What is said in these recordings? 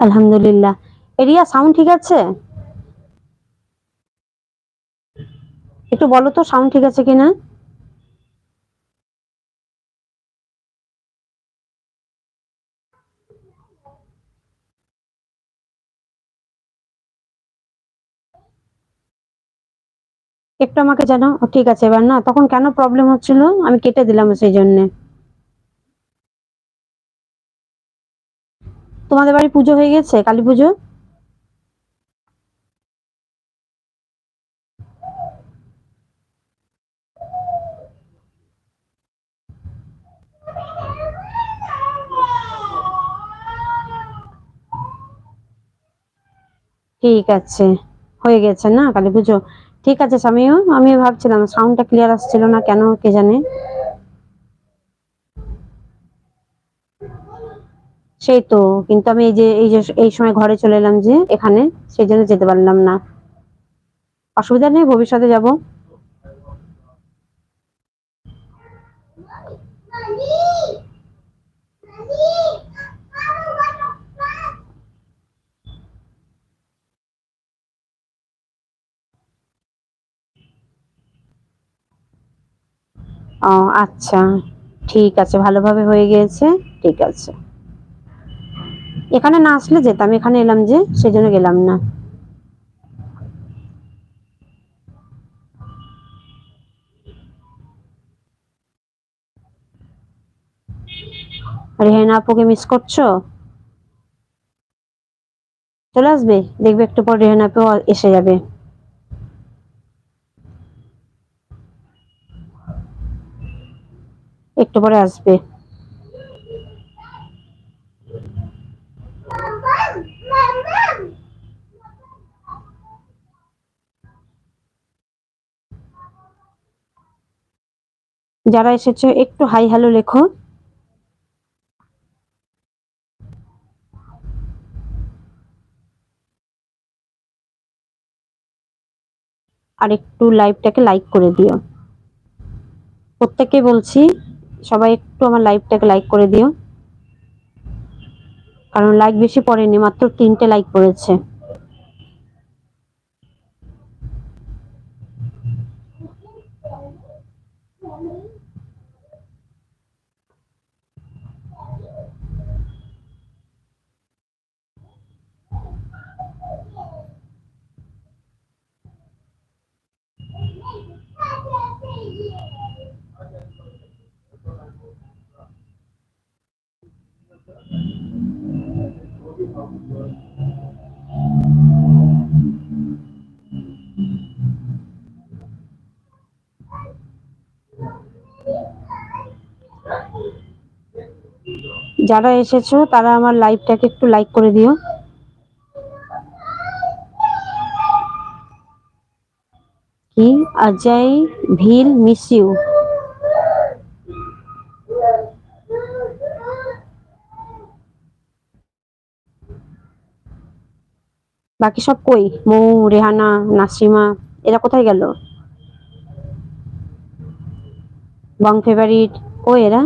আলহামদুলিল্লাহ। Area sound ঠিক আছে? একটু বলো তো সাউন্ড ঠিক আছে কিনা? একটু আমাকে জানাও। ঠিক আছে, এবার না, তখন কেন প্রবলেম হচ্ছিল? আমি কেটে দিলাম সেই জন্য। তোমাদের বাড়ি পুজো হয়ে গেছে? কালী পুজো? ঠিক আছে, হয়ে গেছে না কালী পুজো? ঠিক আছে স্বামীও আমি ভাবছিলাম সাউন্ডটা ক্লিয়ার আসছিল না কেন, কে জানে। সেই তো, কিন্তু আমি এই যে এই যে, এই সময় ঘরে চলে এলাম যে, এখানে, সেই জন্য যেতে পারলাম না। অসুবিধা নেই, ভবিষ্যতে যাব। ও আচ্ছা। ঠিক আছে, ভালোভাবে হয়ে গিয়েছে। ঠিক আছে। এখানে না আসলে যেতাম, এখানে এলাম যে সেই জন্য গেলাম না। রেহেনা আপুকে মিস করছ? চলে আসবে? দেখবে একটু পর রেহেনা আপু এসে যাবে। একটু পরে আসবে। যারা এসেছে, একটু হাই হ্যালো লেখো। আর একটু লাইভটাকে লাইক করে দিও। প্রত্যেককে বলছি সবাই একটু আমার লাইভটাকে লাইক করে দিও। কারণ লাইক বেশি পড়েনি, মাত্র তিনটে লাইক পড়েছে যারা এসেছ তারা আমার লাইভটাকে একটু লাইক করে দিও। কি? অজয় ভিল মিস ইউ। বাকি সব কই? মৌ, রেহানা নাসিমা এরা কোথায় গেল? বং ফেভারিট ও, এরা?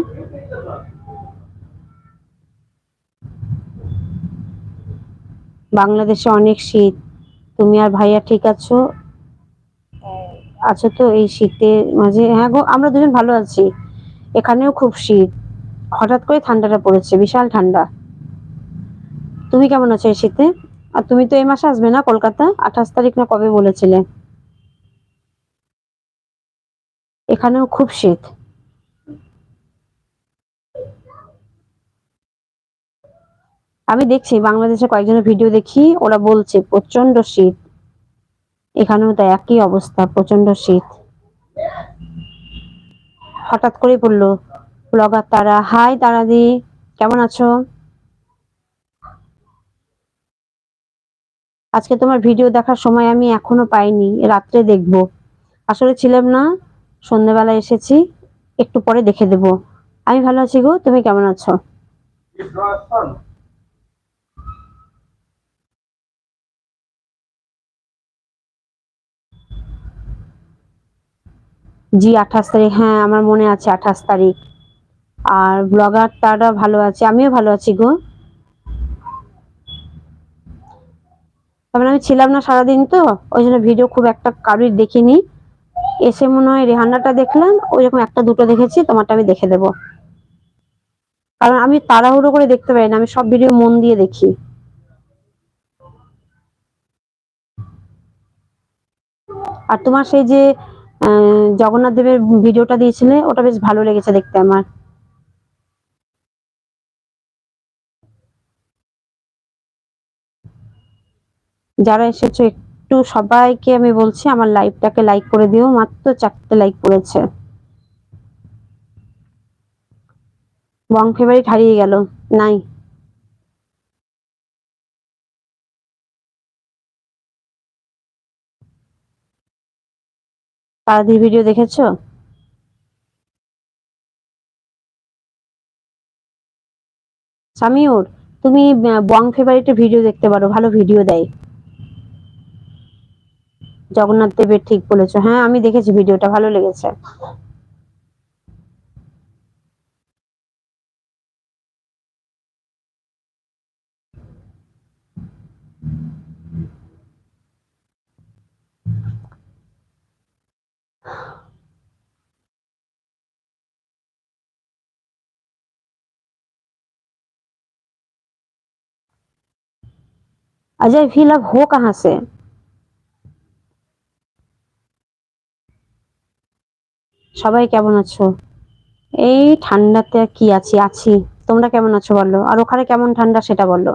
বাংলাদেশে অনেক শীত। তুমি আর ভাইয়া ঠিক আছো? আছো তো এই শীতের মাঝে? হ্যাঁ গো, আমরা দুজন ভালো আছি। এখানেও খুব শীত। হঠাৎ করে ঠান্ডাটা পড়েছে, বিশাল ঠান্ডা। তুমি কেমন আছো এই শীতে? আর তুমি তো এই মাসে আসবে না কলকাতা? আঠাশ তারিখ না কবে বলেছিলে? এখানেও খুব শীত। আমি দেখছি, বাংলাদেশে কয়েকজনের ভিডিও দেখি, ওরা বলছে প্রচণ্ড শীত। এখানেও তো একই অবস্থা প্রচণ্ড শীত। হঠাৎ করে পড়ল ব্লগার তারা, হাই তারাদি, কেমন আছো? আজকে তোমার ভিডিও দেখার সময় আমি এখনও পাইনি, রাত্রে দেখব। আসলে ছিলাম না সন্ধ্যেবেলা এসেছি, একটু পরে দেখে দেব। আমি ভালো আছি গো, তুমি কেমন আছো. জি, আঠাশ তারিখ হ্যাঁ আমার মনে আছে আঠাশ তারিখ। আর ব্লগার তারা ভালো আছে, আমিও ভালো আছি গো। তারপরে আমি ছিলাম না সারাদিন তো, ওই জন্য ভিডিও খুব একটা কারোর দেখিনি। এসে মনে হয় রেহান্নাটা দেখলাম, ওই রকম একটা দুটো দেখেছি, তোমারটা আমি দেখে দেবো। কারণ আমি তাড়াহুড়ো করে দেখতে পারি না, আমি সব ভিডিও মন দিয়ে দেখি। আর তোমার সেই যে জগন্নাথ দেবের ভিডিওটা দিয়েছিলে, ওটা বেশ ভালো লেগেছে দেখতে আমার। যারা এসেছ, একটু সবাইকে আমি বলছি, আমার লাইভটাকে লাইক করে দিও, মাত্র চারটে লাইক পড়েছে। বং ফেভারিট হারিয়ে গেল, নাই। ভিডিও দেখেছ? সামিউর, তুমি বং ফেভারিটের ভিডিও দেখতে পারো, ভালো ভিডিও দেয়। জগন্নাথ দেবের ঠিক বলেছো হ্যাঁ আমি দেখেছি ভিডিওটা ভালো লেগেছে अजय भी लव हो कहाँ से সবাই কেমন আছো? এই ঠান্ডাতে কি আছি? আছি। তোমরা কেমন আছো বলো? আর ওখানে কেমন ঠান্ডা সেটা বলল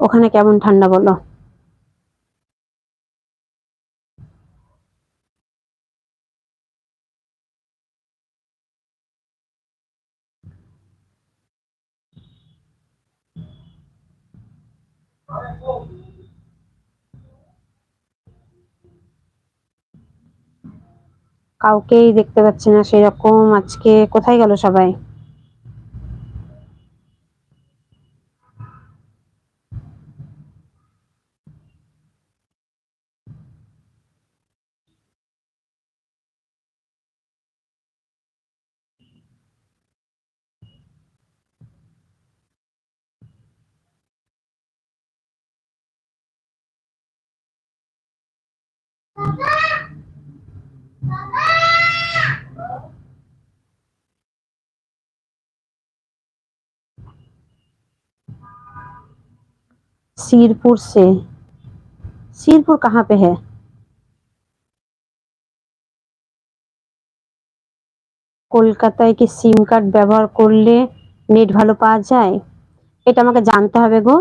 ওখানে কেমন ঠান্ডা বলো? কাউকেই দেখতে পাচ্ছি না সেরকম আজকে কোথায় গেল সবাই? सिरपुर से सिरपुर कहाँ पे है কলকাতায় কি সিম কার্ড ব্যবহার করলে নেট ভালো পাওয়া যায় এটা আমাকে জানতে হবে গো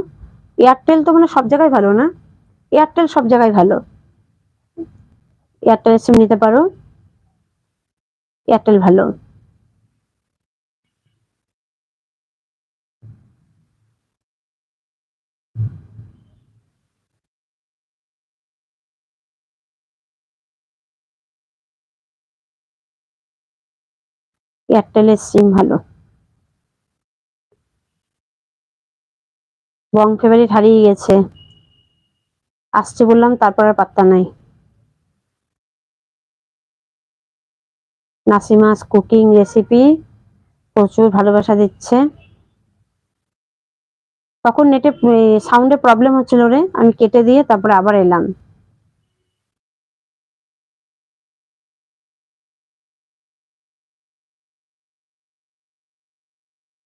এয়ারটেল তো মানে সব জায়গায় ভালো না এয়ারটেল সব জায়গায় ভালো এয়ারটেল সিম নিতে পারো। এয়ারটেল ভালো। এয়ারটেলের সিম ভালো। বং ফেভারিট হারিয়ে গেছে। আসছে বললাম, তারপর আর পাত্তা নাই। নাসিমাস কুকিং রেসিপি প্রচুর ভালোবাসা দিচ্ছে। তখন নেটে সাউন্ডে প্রবলেম হচ্ছিল রে। আমি কেটে দিয়ে তারপরে আবার এলাম।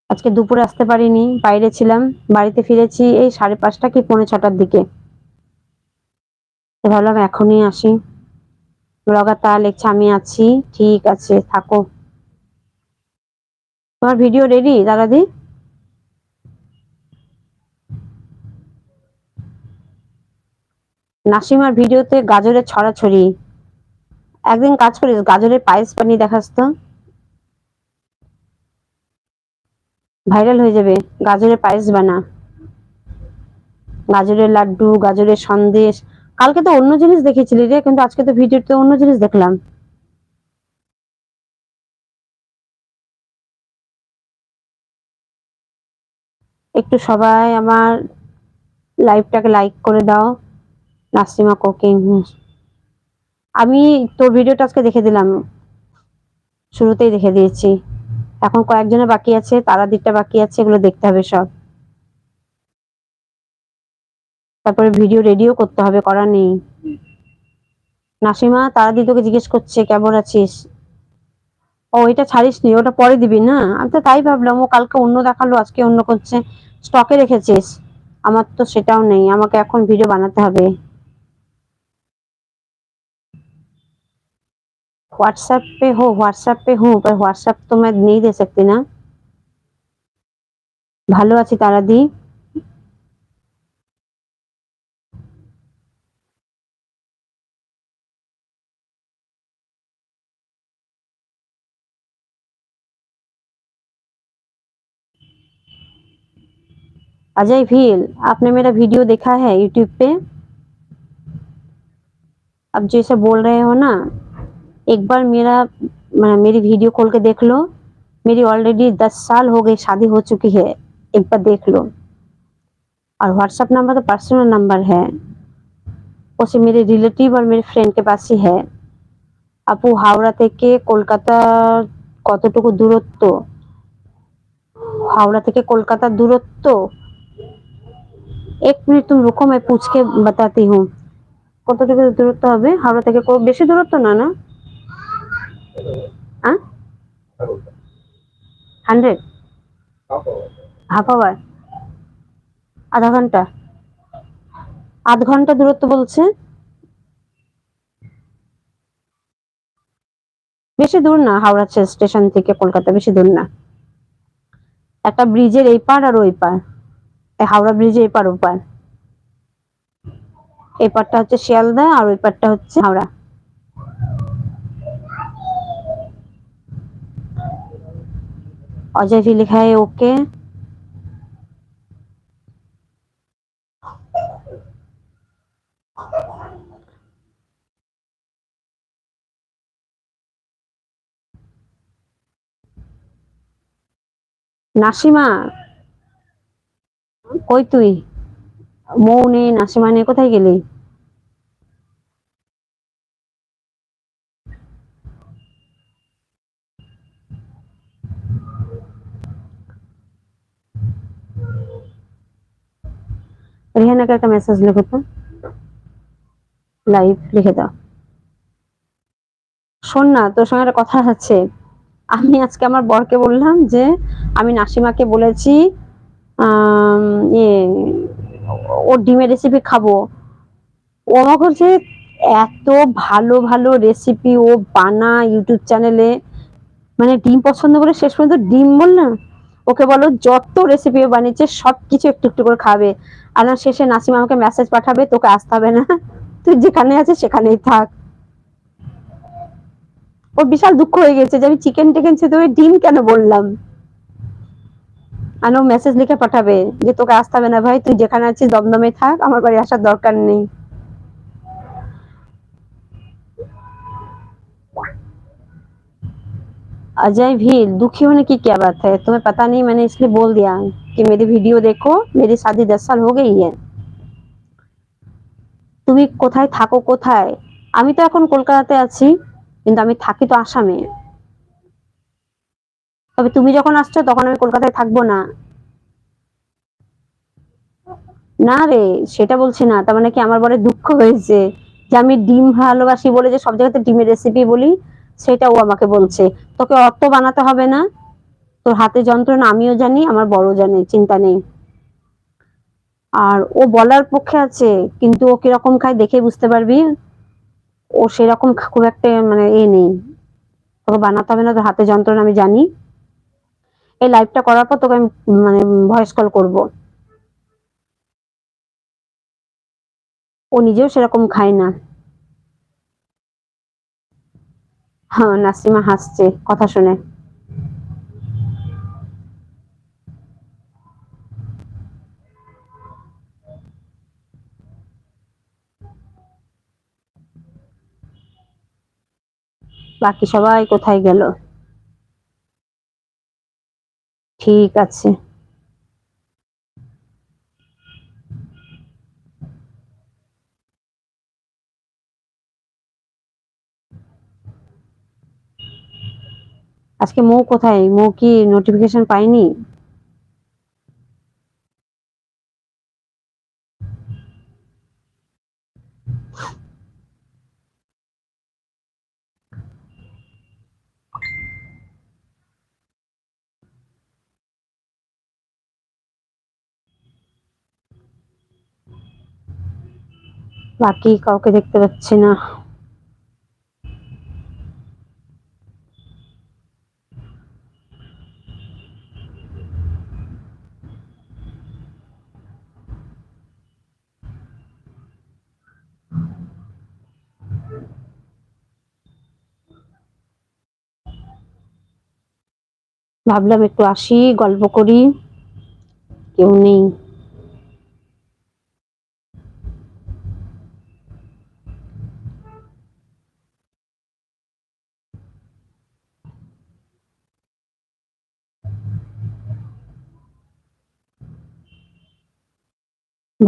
আজকে দুপুরে আসতে পারিনি, বাইরে ছিলাম, বাড়িতে ফিরেছি, এই সাড়ে পাঁচটা কি পৌনে ছটার দিকে। ভাবলাম এখনই আসি। ব্লগার লিখছে আমি আছি। ঠিক আছে, থাকো। তোমার ভিডিও রেডি দাদাদি? নাসিমার ভিডিওতে গাজরের ছড়াছড়ি। একদিন কাজ করিস, গাজরের পায়েস বানিয়ে দেখাস তো। ভাইরাল হয়ে যাবে, গাজরের পায়েস বানা। গাজরের লাড্ডু, গাজরের সন্দেশ কালকে তো অন্য জিনিস দেখেছিলি রে, কিন্তু আজকে তো ভিডিওতে অন্য জিনিস দেখলাম। একটু সবাই আমার লাইভটাকে লাইক করে দাও নাসিমা কুকিং আমি তোর ভিডিওটা আজকে দেখে দিলাম, শুরুতেই দেখে দিয়েছি। এখন কয়েকজনের বাকি আছে তারা দিকটা বাকি আছে, এগুলো দেখতে হবে সব। তারপরে ভিডিও রেডিও করতে হবে করা নেই নাসিমা তারা দি তোকে জিজ্ঞেস করছে কেমন আছিস ও এটা ছাড়িস নি ওটা পরে দিবি না আমি তো তাই ভাবলাম ও কালকে অন্য দেখালো আজকে অন্য করছে স্টকে রেখেছিস আমার তো সেটাও নেই আমাকে এখন ভিডিও বানাতে হবে व्हाट्सएप पे हो व्हाट्सएप पे हूँ पर व्हाट्सएप तो मैं नहीं दे सकती ना ভালো আছি তারাদি अजय भील आपने मेरा वीडियो देखा है यूट्यूब पे अब जैसे बोल रहे हो ना एक बार मेरा मैं- मेरी वीडियो खोल के देख लो मेरी ऑलरेडी दस साल हो गई शादी हो चुकी है एक बार देख लो और व्हाट्सएप नंबर तो पर्सनल नंबर है उसे मेरे रिलेटिव और मेरे फ्रेंड के पास ही है আপু হাওড়া থেকে কলকাতা কতটুকু দূরত্ব हावड़ा থেকে কলকাতার দূরত্ব এক মিনিট তুমি রুকো मैं पूछ के बताती हूँ কতটুকু দূরত্ব হবে হাওড়া থেকে কো- বেশি দূরত্ব না না হান্ড্রেড হাফ আওয়ার আধা ঘন্টা আধ ঘন্টা দূরত্ব বলছে বেশি দূর না হাওড়া চে- স্টেশন থেকে কলকাতা বেশি দূর না একটা ব্রিজের এই পার আর ওই পার এই হাওড়া ব্রিজে এপার ওপার এই পারটা হচ্ছে শিয়ালদা আর ওই পারটা হচ্ছে হাওড়া। অজয় ভি লেখা ওকে। নাসিমা কই তুই? মৌ নেই নাসিমা নেই কোথায় গেলি? রেহানাকে একটা মেসেজ লিখো তো। লাইভ লিখে দাও। শোন না, তোর সঙ্গে একটা কথা আছে। আমি আজকে আমার বরকে বললাম যে, আমি নাসিমাকে বলেছি ওর ডিমের রেসিপি খাব। ও আমাকে বলছে, এত ভালো ভালো রেসিপি ও বানা ইউটিউব চ্যানেলে মানে ডিম পছন্দ করে শেষ পর্যন্ত ডিম বল না। ওকে বলো, যত রেসিপি বানিয়েছে সব কিছু একটু একটু করে খাবে। আর না, শেষে নাসিমা আমাকে মেসেজ পাঠাবে, তোকে আসতে হবে না। তুই যেখানে আছিস, সেখানেই থাক। ওর বিশাল দুঃখ হয়ে গেছে যে আমি চিকেন টিকেন ছেড়ে ওই ডিম কেন বললাম? আর ও মেসেজ লিখে পাঠাবে যে তোকে আসতে হবে না ভাই তুই যেখানে আছিস দমদমে থাক আমার বাড়ি আসার দরকার নেই अजय भील दुखी होने की क्या बात है तुम्हें पता नहीं मैंने इसलिए बोल दिया कि मेरी वीडियो देखो मेरी शादी दस साल हो गई है তুমি কোথায় থাকো কোথায় আমি তো এখন কলকাতাতে আছি কিন্তু আমি থাকি তো আসামে তবে তুমি যখন আসছো তখন আমি কলকাতায় থাকব না। না রে, সেটা বলছি না। তার মানে কি আমার বড় দুঃখ হয়েছে যে আমি ডিম ভালোবাসি বলে যে সব জায়গাতে ডিমের রেসিপি বলি, সেটা ও আমাকে বলছে। তোকে অত বানাতে হবে না। তোর হাতে যন্ত্রণা, আমিও জানি, আমার বড় জানে, চিন্তা নেই। আর ও বলার পক্ষে আছে, কিন্তু ও কীরকম খায় দেখে বুঝতে পারবি। ও সেরকম খুব একটা মানে এ নেই। তোকে বানাতে হবে না, তোর হাতে যন্ত্রণা, আমি জানি। এই লাইভটা করার পর তোকে আমি মানে ভয়েস কল করব। ও নিজেও সেরকম খায় না। হ্যাঁ নাসিমা হাসছে, কথা শুনে। বাকি সবাই কোথায় গেল? ঠিক আছে। আজকে মৌ কোথায়? মৌ কি নোটিফিকেশন পাইনি বাকি কাউকে দেখতে পাচ্ছি না। ভাবলাম একটু আসি গল্প করি। কেউ নেই।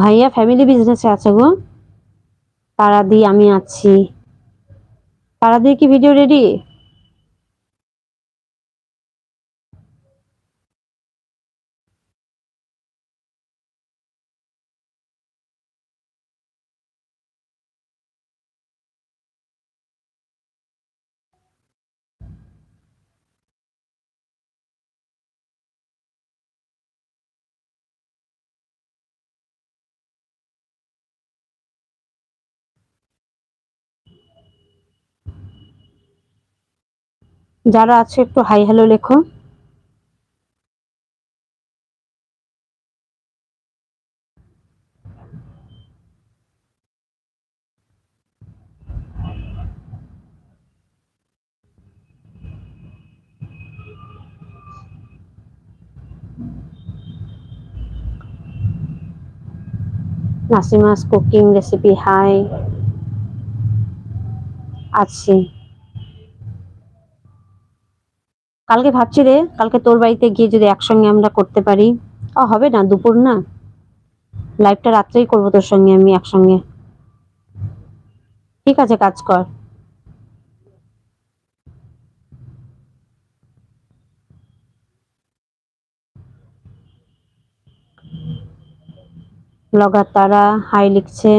ভাইয়া ফ্যামিলি বিজনেসে আছে গো। তারা দিয়ে আমি আছি। তারা দিয়ে কি ভিডিও রেডি যারা আছে একটু হাই হ্যালো লেখো। Nasima's cooking recipe hi. আছি। কালকে ভাবছি রে, কালকে তোর বাড়িতে গিয়ে যদি একসঙ্গে আমরা করতে পারি। ও হবে না, দুপুর না। লাইভটা রাত্রেই করব তোর সঙ্গে আমি একসঙ্গে। ঠিক আছে, কাজ কর। ব্লগার তারা হাই লিখছে।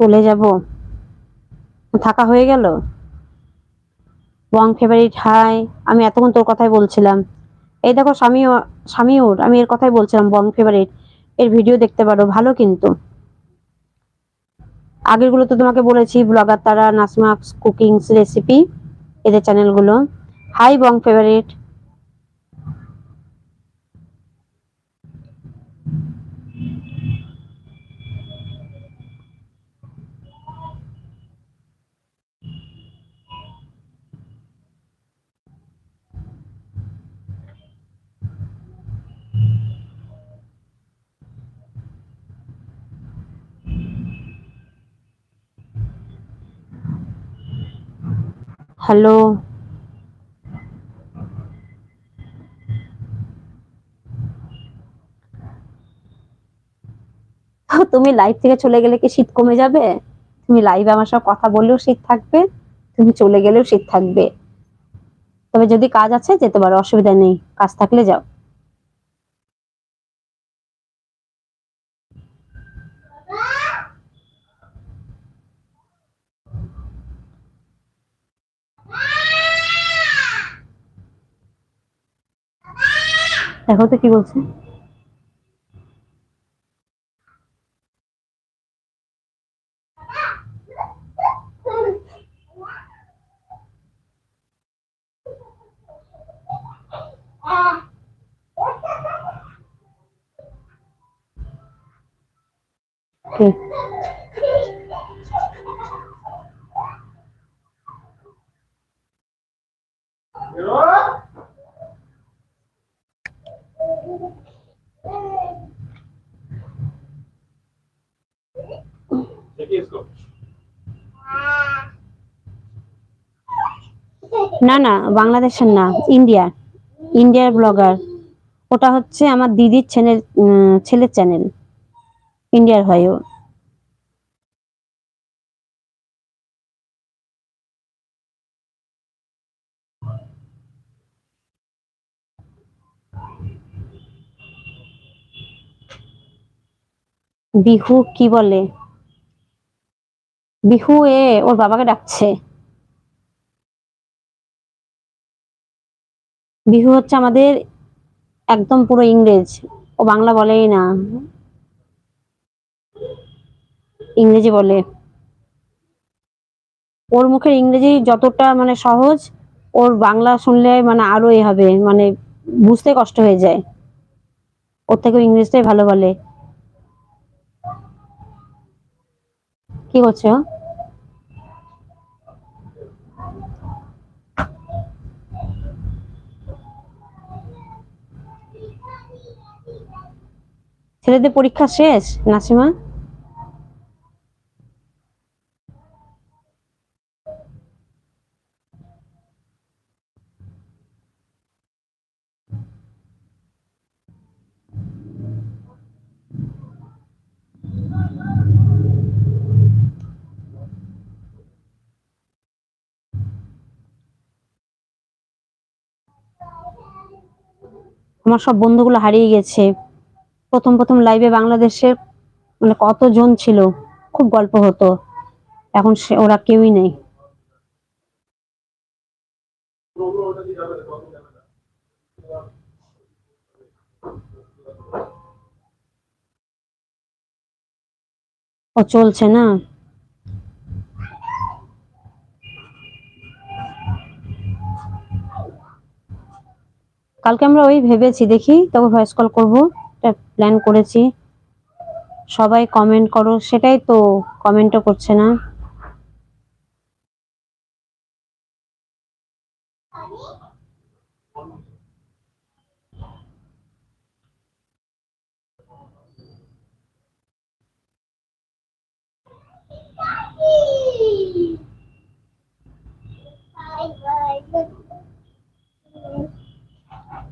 চলে যাব। থাকা হয়ে গেল। ওয়াং ফেভারিট, হাই, আমি এতক্ষণ তোর কথাই বলছিলাম। এই দেখো স্বামী স্বামী ওর আমি এর কথাই বলছিলাম বং ফেভারিট, এর ভিডিও দেখতে পারো, ভালো কিন্তু। আগেরগুলো তো তোমাকে বলেছি, ব্লগার তারা, নাসমাক্স কুকিংস রেসিপি, এদের চ্যানেলগুলো। হাই বং ফেভারিট হ্যালো। তুমি লাইভ থেকে চলে গেলে কি শীত কমে যাবে? তুমি লাইভে আমার সব কথা বললেও শীত থাকবে, তুমি চলে গেলেও শীত থাকবে। তবে যদি কাজ আছে যেতে পারো অসুবিধা নেই, কাজ থাকলে যাও। দেখো তো কি বলছে। না না, বাংলাদেশের না, ইন্ডিয়া, ইন্ডিয়ার ব্লগার। ওটা হচ্ছে আমার দিদির চ্যানেল ছেলের চ্যানেল, ইন্ডিয়ার হয় বিহু কি বলে? বিহু এ ওর বাবাকে ডাকছে। বিহু হচ্ছে আমাদের একদম পুরো ইংরেজ। ও বাংলা বলেই না। ইংরেজি বলে। ওর মুখের ইংরেজি যতটা মানে সহজ, ওর বাংলা শুনলে মানে আরও এ হবে মানে বুঝতে কষ্ট হয়ে যায়। ওর থেকে ইংরেজটাই ভালো বলে। কি করছ? ছেলেদের পরীক্ষা শেষ নাসিমা? আমার সব বন্ধুগুলো হারিয়ে গেছে। প্রথম প্রথম লাইভে বাংলাদেশের মানে কতজন ছিল? খুব গল্প হতো। এখন সে, ওরা কেউই নেই। ও চলছে না? কালকে আমরা ওই ভেবেছি, দেখি তবে ভয়েস কল করব। প্ল্যান করেছি। সবাই কমেন্ট করো, সেটাই তো কমেন্টও করছে না।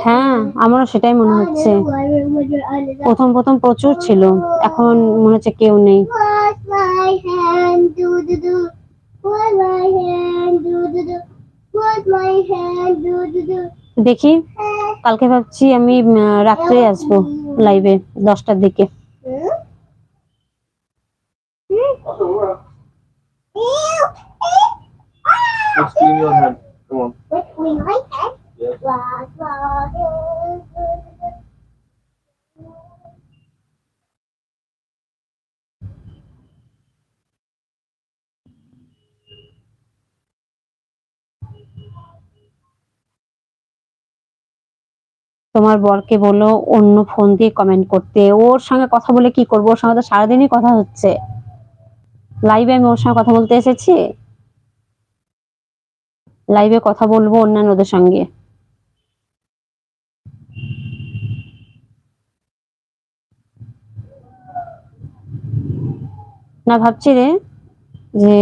হ্যাঁ আমারও সেটাই মনে হচ্ছে প্রথম প্রথম প্রচুর ছিল এখন মনে হচ্ছে কেউ নেই. দেখি কালকে ভাবছি আমি রাত্রে আসব লাইভে দশটার দিকে Hmm? Just clean your hand. Come on. Let's clean my hand. তোমার বরকে বলো, অন্য ফোন দিয়ে কমেন্ট করতে। ওর সঙ্গে কথা বলে কি করব? ওর সঙ্গে তো সারাদিনই কথা হচ্ছে। লাইভে আমি ওর সঙ্গে কথা বলতে এসেছি। লাইভে কথা বলব অন্যান্যদের সঙ্গে। না ভাবছি রে যে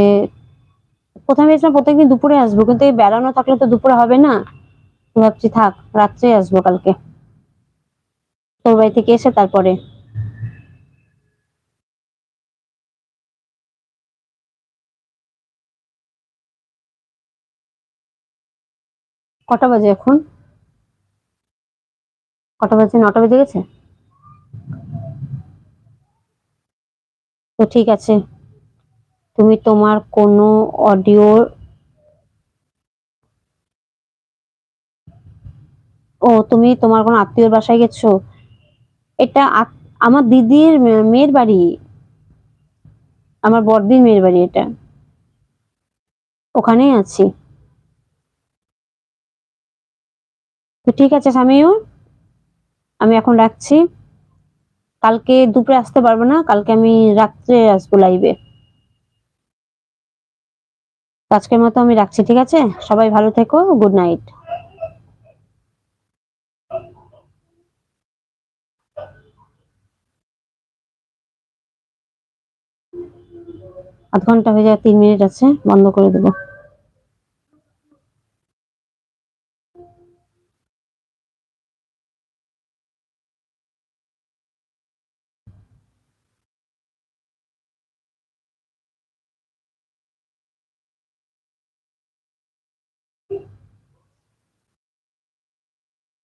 প্রথমে ভেবেছিলাম প্রত্যেকদিন দুপুরে আসব, কিন্তু এই বেড়ানো থাকলে তো দুপুরে হবে না। ভাবছি থাক রাত্রে আসব কালকে। তোর বাড়ি থেকে এসে তারপরে। কটা বাজে এখন? কটা বাজে, নটা বেজে গেছে? তো ঠিক আছে। তুমি তোমার কোনো অডিও ও, তুমি তোমার কোনো আত্মীয়র বাসায় গেছো? এটা আমার দিদির মেয়ের বাড়ি। আমার বড়দির মেয়ের বাড়ি এটা। ওখানেই আছি। তো ঠিক আছে স্বামীও আমি এখন রাখছি। কালকে দুপুরে আসতে পারব না, কালকে আমি রাত্রে আসব লাইভে আজকের মতো আমি রাখছি, ঠিক আছে? সবাই ভালো থেকো গুড নাইট আধ ঘণ্টা হয়ে যায় তিন মিনিট আছে, বন্ধ করে দেবো।